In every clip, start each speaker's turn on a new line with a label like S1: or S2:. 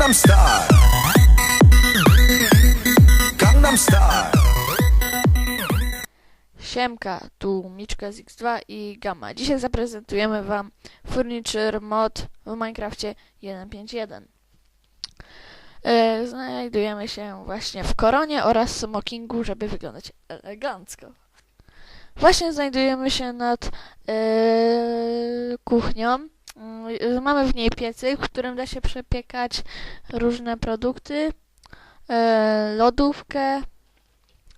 S1: Gangnam Style Gangnam Style
S2: Siemka, tu Miczka z X2 i Gamma. Dzisiaj zaprezentujemy Wam Furniture Mod w Minecrafcie 1.5.1. E, Znajdujemy się właśnie w koronie oraz smokingu, żeby wyglądać elegancko. Właśnie znajdujemy się nad e, kuchnią. Mm, Mamy w niej piecyk, w którym da się przepiekać różne produkty, e, lodówkę,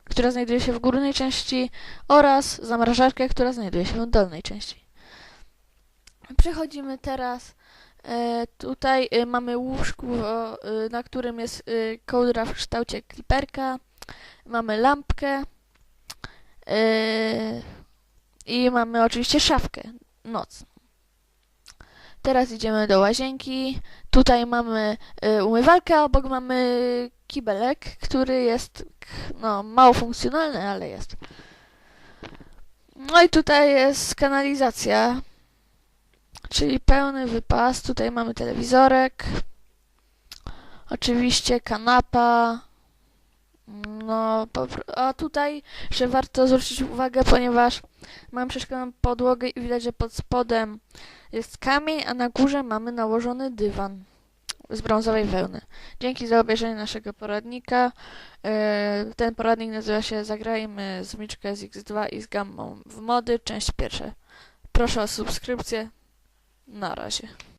S2: która znajduje się w górnej części oraz zamrażarkę, która znajduje się w dolnej części. Przechodzimy teraz. E, tutaj e, mamy łóżku, o, e, na którym jest e, kołdra w kształcie kliperka. Mamy lampkę. I mamy oczywiście szafkę nocną. Teraz idziemy do łazienki. Tutaj mamy e, umywalkę, a obok mamy kibelek, który jest no, mało funkcjonalny, ale jest. No i tutaj jest kanalizacja, czyli pełny wypas. Tutaj mamy telewizorek, oczywiście kanapa. No, a tutaj jeszcze warto zwrócić uwagę, ponieważ mam przeszkloną podłogę i widać, że pod spodem jest kamień, a na górze mamy nałożony dywan z brązowej wełny. Dzięki za obejrzenie naszego poradnika. E, Ten poradnik nazywa się Zagrajmy z Miczkę z X2 i z Gammą w mody, część pierwsza. Proszę o subskrypcję. Na razie.